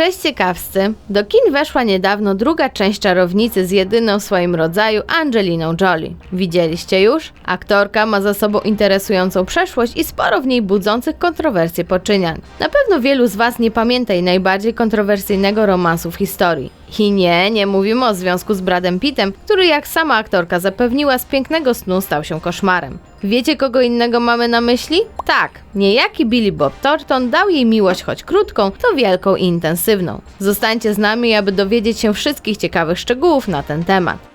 Cześć ciekawscy! Do kin weszła niedawno druga część Czarownicy z jedyną w swoim rodzaju Angeliną Jolie. Widzieliście już? Aktorka ma za sobą interesującą przeszłość i sporo w niej budzących kontrowersje poczyniań. Na pewno wielu z Was nie pamięta jej najbardziej kontrowersyjnego romansu w historii. I nie, nie mówimy o związku z Bradem Pittem, który jak sama aktorka zapewniła z pięknego snu stał się koszmarem. Wiecie kogo innego mamy na myśli? Tak, niejaki Billy Bob Thornton dał jej miłość choć krótką, to wielką i intensywną. Zostańcie z nami, aby dowiedzieć się wszystkich ciekawych szczegółów na ten temat.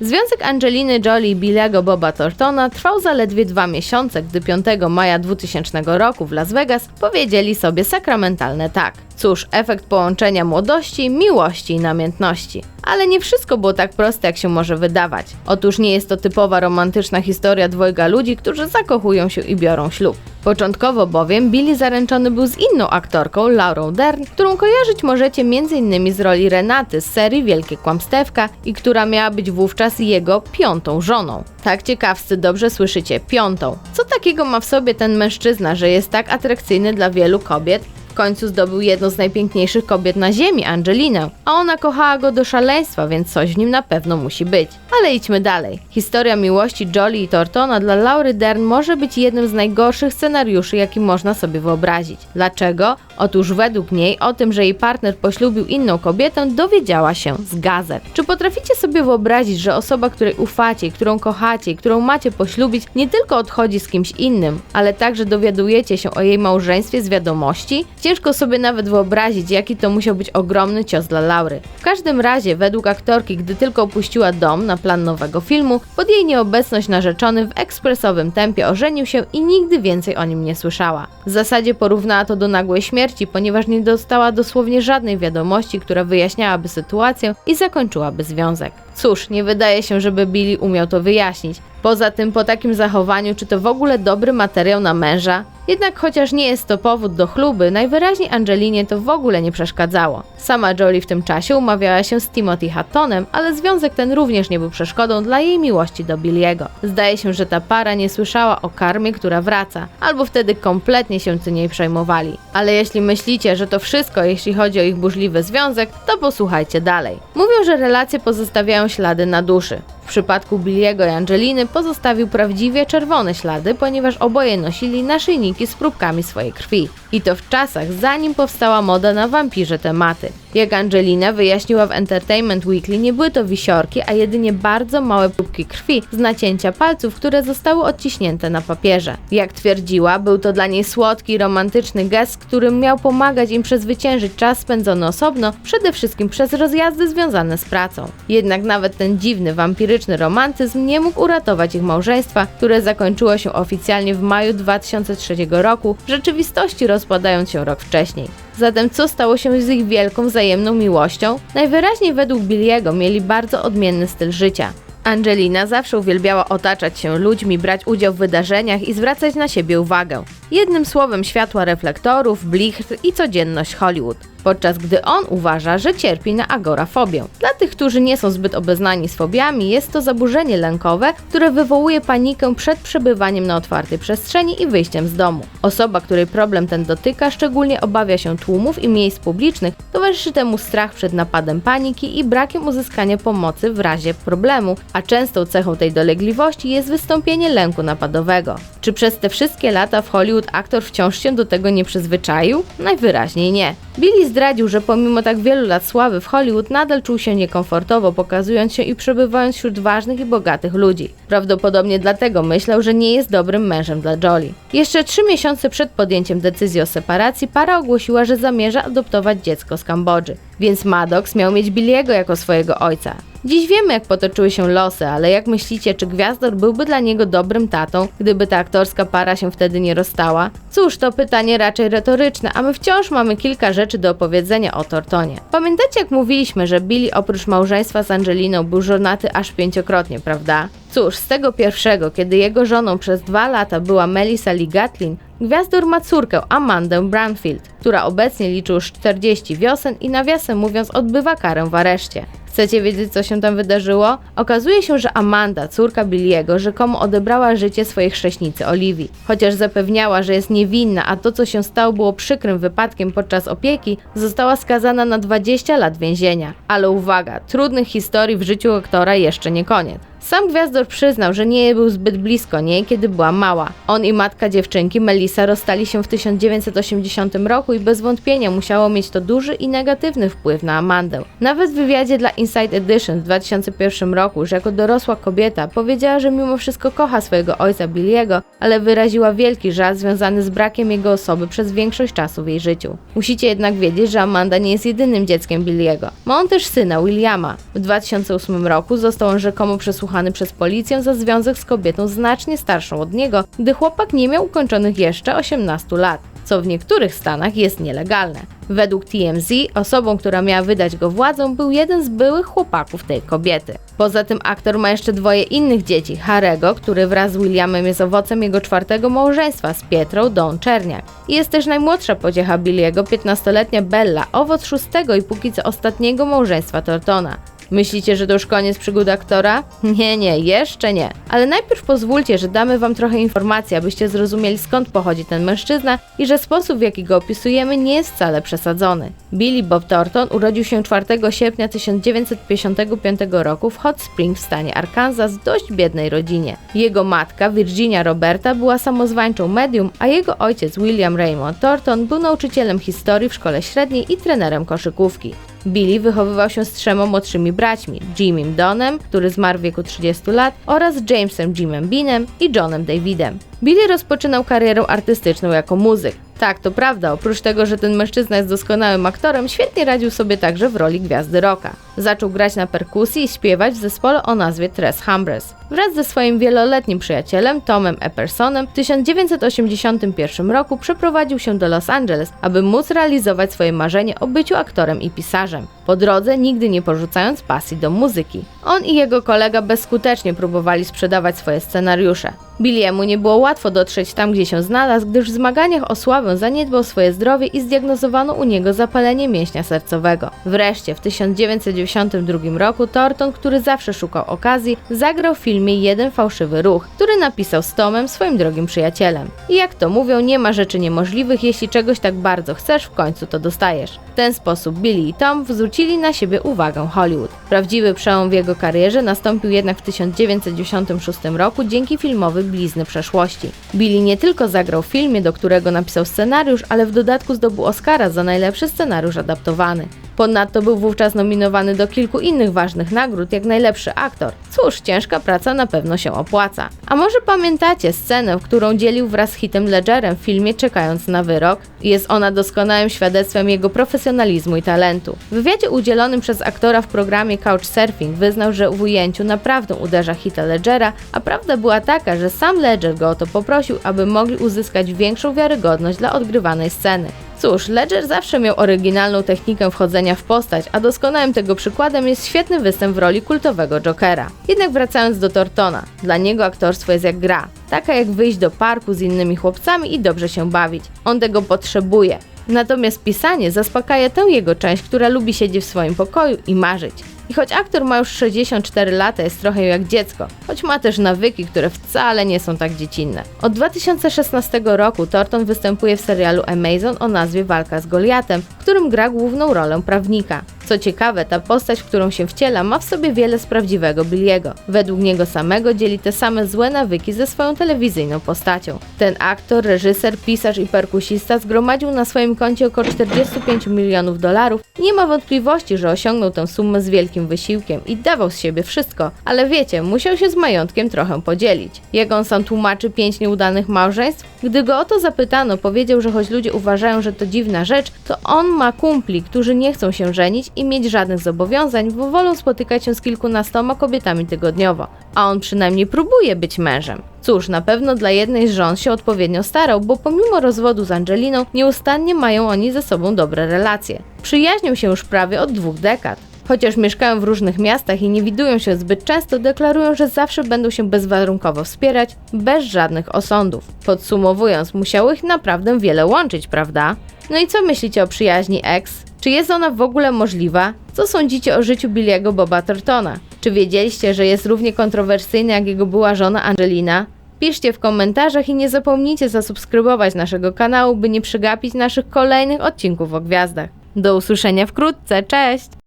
Związek Angeliny Jolie i Billego Boba Thorntona trwał zaledwie dwa miesiące, gdy 5 maja 2000 roku w Las Vegas powiedzieli sobie sakramentalne tak. Cóż, efekt połączenia młodości, miłości i namiętności. Ale nie wszystko było tak proste, jak się może wydawać. Otóż nie jest to typowa romantyczna historia dwojga ludzi, którzy zakochują się i biorą ślub. Początkowo bowiem Billy zaręczony był z inną aktorką, Laurą Dern, którą kojarzyć możecie m.in. z roli Renaty z serii Wielkie Kłamstewka i która miała być wówczas jego piątą żoną. Tak ciekawscy dobrze słyszycie, piątą. Co takiego ma w sobie ten mężczyzna, że jest tak atrakcyjny dla wielu kobiet? W końcu zdobył jedną z najpiękniejszych kobiet na ziemi, Angelinę, a ona kochała go do szaleństwa, więc coś w nim na pewno musi być. Ale idźmy dalej. Historia miłości Jolie i Tortona dla Laury Dern może być jednym z najgorszych scenariuszy, jaki można sobie wyobrazić. Dlaczego? Otóż według niej o tym, że jej partner poślubił inną kobietę, dowiedziała się z gazet. Czy potraficie sobie wyobrazić, że osoba, której ufacie, którą kochacie którą macie poślubić, nie tylko odchodzi z kimś innym, ale także dowiadujecie się o jej małżeństwie z wiadomości? Ciężko sobie nawet wyobrazić, jaki to musiał być ogromny cios dla Laury. W każdym razie, według aktorki, gdy tylko opuściła dom na plan nowego filmu, pod jej nieobecność narzeczony w ekspresowym tempie ożenił się i nigdy więcej o nim nie słyszała. W zasadzie porównała to do nagłej śmierci, ponieważ nie dostała dosłownie żadnej wiadomości, która wyjaśniałaby sytuację i zakończyłaby związek. Cóż, nie wydaje się, żeby Billy umiał to wyjaśnić. Poza tym, po takim zachowaniu, czy to w ogóle dobry materiał na męża? Jednak chociaż nie jest to powód do chluby, najwyraźniej Angelinie to w ogóle nie przeszkadzało. Sama Jolie w tym czasie umawiała się z Timothy Hattonem, ale związek ten również nie był przeszkodą dla jej miłości do Billiego. Zdaje się, że ta para nie słyszała o karmie, która wraca, albo wtedy kompletnie się tym nie przejmowali. Ale jeśli myślicie, że to wszystko, jeśli chodzi o ich burzliwy związek, to posłuchajcie dalej. Mówią, że relacje pozostawiają ślady na duszy. Przypadku Billiego i Angeliny pozostawił prawdziwie czerwone ślady, ponieważ oboje nosili naszyjniki z próbkami swojej krwi. I to w czasach, zanim powstała moda na wampirze tematy. Jak Angelina wyjaśniła w Entertainment Weekly, nie były to wisiorki, a jedynie bardzo małe próbki krwi z nacięcia palców, które zostały odciśnięte na papierze. Jak twierdziła, był to dla niej słodki, romantyczny gest, którym miał pomagać im przezwyciężyć czas spędzony osobno, przede wszystkim przez rozjazdy związane z pracą. Jednak nawet ten dziwny, wampiryczny romantyzm nie mógł uratować ich małżeństwa, które zakończyło się oficjalnie w maju 2003 roku, w rzeczywistości rozpadając się rok wcześniej. Zatem co stało się z ich wielką wzajemną miłością? Najwyraźniej według Billiego mieli bardzo odmienny styl życia. Angelina zawsze uwielbiała otaczać się ludźmi, brać udział w wydarzeniach i zwracać na siebie uwagę. Jednym słowem światła reflektorów, blichr i codzienność Hollywood podczas gdy on uważa, że cierpi na agorafobię. Dla tych, którzy nie są zbyt obeznani z fobiami, jest to zaburzenie lękowe, które wywołuje panikę przed przebywaniem na otwartej przestrzeni i wyjściem z domu. Osoba, której problem ten dotyka, szczególnie obawia się tłumów i miejsc publicznych, towarzyszy temu strach przed napadem paniki i brakiem uzyskania pomocy w razie problemu, a częstą cechą tej dolegliwości jest wystąpienie lęku napadowego. Czy przez te wszystkie lata w Hollywood aktor wciąż się do tego nie przyzwyczaił? Najwyraźniej nie. Billy zdradził, że pomimo tak wielu lat sławy w Hollywood nadal czuł się niekomfortowo, pokazując się i przebywając wśród ważnych i bogatych ludzi. Prawdopodobnie dlatego myślał, że nie jest dobrym mężem dla Jolie. Jeszcze trzy miesiące przed podjęciem decyzji o separacji para ogłosiła, że zamierza adoptować dziecko z Kambodży, więc Maddox miał mieć Billiego jako swojego ojca. Dziś wiemy, jak potoczyły się losy, ale jak myślicie, czy Gwiazdor byłby dla niego dobrym tatą, gdyby ta aktorska para się wtedy nie rozstała? Cóż, to pytanie raczej retoryczne, a my wciąż mamy kilka rzeczy do opowiedzenia o Tortonie. Pamiętacie, jak mówiliśmy, że Billy oprócz małżeństwa z Angeliną był żonaty aż pięciokrotnie, prawda? Cóż, z tego pierwszego, kiedy jego żoną przez dwa lata była Melissa Lee Gatlin, Gwiazdor ma córkę Amandę Branfield, która obecnie liczy już 40 wiosen i nawiasem mówiąc odbywa karę w areszcie. Chcecie wiedzieć, co się tam wydarzyło? Okazuje się, że Amanda, córka Billiego, rzekomo odebrała życie swojej chrześnicy Oliwii. Chociaż zapewniała, że jest niewinna, a to, co się stało, było przykrym wypadkiem podczas opieki, została skazana na 20 lat więzienia. Ale uwaga, trudnych historii w życiu aktora jeszcze nie koniec. Sam Gwiazdor przyznał, że nie był zbyt blisko niej, kiedy była mała. On i matka dziewczynki, Melissa, rozstali się w 1980 roku i bez wątpienia musiało mieć to duży i negatywny wpływ na Amandę. Nawet w wywiadzie dla Inside Edition w 2001 roku, że jako dorosła kobieta powiedziała, że mimo wszystko kocha swojego ojca Billiego, ale wyraziła wielki żal związany z brakiem jego osoby przez większość czasu w jej życiu. Musicie jednak wiedzieć, że Amanda nie jest jedynym dzieckiem Billiego. Ma on też syna, Williama. W 2008 roku został on rzekomo przesłuchany przez policję za związek z kobietą znacznie starszą od niego, gdy chłopak nie miał ukończonych jeszcze 18 lat co w niektórych stanach jest nielegalne. Według TMZ osobą, która miała wydać go władzą, był jeden z byłych chłopaków tej kobiety. Poza tym aktor ma jeszcze dwoje innych dzieci, Harego, który wraz z Williamem jest owocem jego czwartego małżeństwa z Pietrą Dawn Czerniak. I jest też najmłodsza pociecha Billiego, 15-letnia Bella, owoc szóstego i póki co ostatniego małżeństwa Tortona. Myślicie, że to już koniec przygód aktora? Nie, nie, jeszcze nie. Ale najpierw pozwólcie, że damy wam trochę informacji, abyście zrozumieli skąd pochodzi ten mężczyzna i że sposób w jaki go opisujemy nie jest wcale przesadzony. Billy Bob Thornton urodził się 4 sierpnia 1955 roku w Hot Springs w stanie Arkansas w dość biednej rodzinie. Jego matka, Virginia Roberta, była samozwańczą medium, a jego ojciec William Raymond Thornton był nauczycielem historii w szkole średniej i trenerem koszykówki. Billy wychowywał się z trzema młodszymi braćmi, Jimmym Donem, który zmarł w wieku 30 lat, oraz Jamesem Jimem Beanem i Johnem Davidem. Billy rozpoczynał karierę artystyczną jako muzyk. Tak, to prawda, oprócz tego, że ten mężczyzna jest doskonałym aktorem, świetnie radził sobie także w roli gwiazdy rocka. Zaczął grać na perkusji i śpiewać w zespole o nazwie Tres Humbres. Wraz ze swoim wieloletnim przyjacielem Tomem Eppersonem w 1981 roku przeprowadził się do Los Angeles, aby móc realizować swoje marzenie o byciu aktorem i pisarzem. Po drodze nigdy nie porzucając pasji do muzyki. On i jego kolega bezskutecznie próbowali sprzedawać swoje scenariusze. Billiemu nie było łatwo dotrzeć tam, gdzie się znalazł, gdyż w zmaganiach o sławę zaniedbał swoje zdrowie i zdiagnozowano u niego zapalenie mięśnia sercowego. Wreszcie w 1992 roku Thornton, który zawsze szukał okazji, zagrał w filmie Jeden fałszywy ruch, który napisał z Tomem, swoim drogim przyjacielem. I jak to mówią, nie ma rzeczy niemożliwych, jeśli czegoś tak bardzo chcesz, w końcu to dostajesz. W ten sposób Billy i Tom zwrócili na siebie uwagę Hollywood. Prawdziwy przełom w jego karierze nastąpił jednak w 1996 roku dzięki filmowi Blizny przeszłości. Billy nie tylko zagrał w filmie, do którego napisał scenariusz, ale w dodatku zdobył Oscara za najlepszy scenariusz adaptowany. Ponadto był wówczas nominowany do kilku innych ważnych nagród, jak najlepszy aktor. Cóż, ciężka praca na pewno się opłaca. A może pamiętacie scenę, którą dzielił wraz z hitem Ledgerem w filmie Czekając na wyrok? Jest ona doskonałym świadectwem jego profesjonalizmu i talentu. W wywiadzie udzielonym przez aktora w programie Couchsurfing wyznał, że w ujęciu naprawdę uderza hita Ledgera, a prawda była taka, że sam Ledger go o to poprosił, aby mogli uzyskać większą wiarygodność dla odgrywanej sceny. Cóż, Ledger zawsze miał oryginalną technikę wchodzenia w postać, a doskonałym tego przykładem jest świetny występ w roli kultowego Jokera. Jednak wracając do Tortona, dla niego aktorstwo jest jak gra, taka jak wyjść do parku z innymi chłopcami i dobrze się bawić. On tego potrzebuje. Natomiast pisanie zaspokaja tę jego część, która lubi siedzieć w swoim pokoju i marzyć. I choć aktor ma już 64 lata, jest trochę jak dziecko, choć ma też nawyki, które wcale nie są tak dziecinne. Od 2016 roku Thornton występuje w serialu Amazon o nazwie Walka z Goliatem, w którym gra główną rolę prawnika. Co ciekawe, ta postać, w którą się wciela, ma w sobie wiele z prawdziwego Billiego. Według niego samego dzieli te same złe nawyki ze swoją telewizyjną postacią. Ten aktor, reżyser, pisarz i perkusista zgromadził na swoim koncie około 45 milionów dolarów nie ma wątpliwości, że osiągnął tę sumę z wielkim wysiłkiem i dawał z siebie wszystko, ale wiecie, musiał się z majątkiem trochę podzielić. Jak on sam tłumaczy pięć nieudanych małżeństw? Gdy go o to zapytano, powiedział, że choć ludzie uważają, że to dziwna rzecz, to on ma kumpli, którzy nie chcą się żenić i mieć żadnych zobowiązań, bo wolą spotykać się z kilkunastoma kobietami tygodniowo, a on przynajmniej próbuje być mężem. Cóż, na pewno dla jednej z żon się odpowiednio starał, bo pomimo rozwodu z Angeliną, nieustannie mają oni ze sobą dobre relacje. Przyjaźnią się już prawie od dwóch dekad. Chociaż mieszkają w różnych miastach i nie widują się zbyt często, deklarują, że zawsze będą się bezwarunkowo wspierać, bez żadnych osądów. Podsumowując, musiało ich naprawdę wiele łączyć, prawda? No i co myślicie o przyjaźni ex? Czy jest ona w ogóle możliwa? Co sądzicie o życiu Billiego Boba Thorntona? Czy wiedzieliście, że jest równie kontrowersyjny jak jego była żona Angelina? Piszcie w komentarzach i nie zapomnijcie zasubskrybować naszego kanału, by nie przegapić naszych kolejnych odcinków o gwiazdach. Do usłyszenia wkrótce, cześć!